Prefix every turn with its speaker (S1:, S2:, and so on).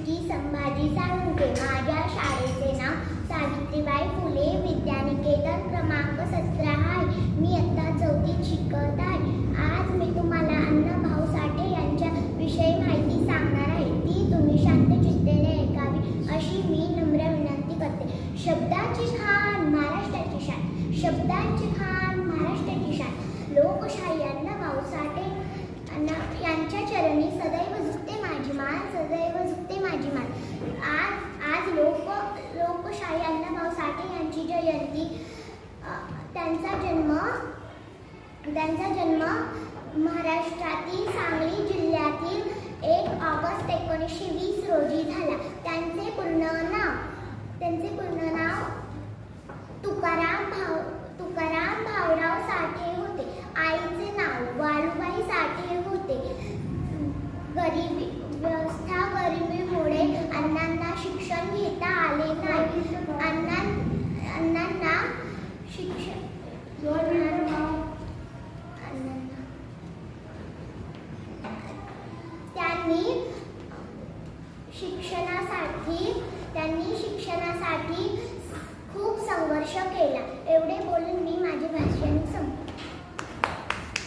S1: सृष्टी संभाजी साळुंके माझ्या शाळेचे नाव सावित्रीबाई फुले. विद्यानिकेतन क्रमांक सतरा आहे. मी आता चौथीत शिकत आहे. आज मी तुम्हाला अण्णाभाऊ साठे यांच्या विषयी माहिती सांगणार आहे. ती तुम्ही शांत चित्तेने ऐकावी अशी मी नम्र विनंती करते. शब्दाची खान महाराष्ट्राची शान. शब्दाची खान महाराष्ट्राची शान लोकशाही अण्णाभाऊ साठे अण्णा यांच्या चरणी सदैव झुकते माझी मान सदैव झुकते माझी मान आज आज लोक लोकशाही अण्णाभाऊ साठे यांची जयंती. त्यांचा जन्म त्यांचा जन्म महाराष्ट्रातील सांगली जिल्ह्यातील एक ऑगस्ट एकोणीसशे वीस रोजी झाला. त्यांचे पूर्ण नाव त्यांचे पूर्ण नाव तुकाराम भाऊ तुकाराम भाऊराव साठे होते. आईचे नाव वाळूबाई साठे होते. गरीबी व्यवस्था स्पर्श केला. एवढे बोलून मी माझे भाषण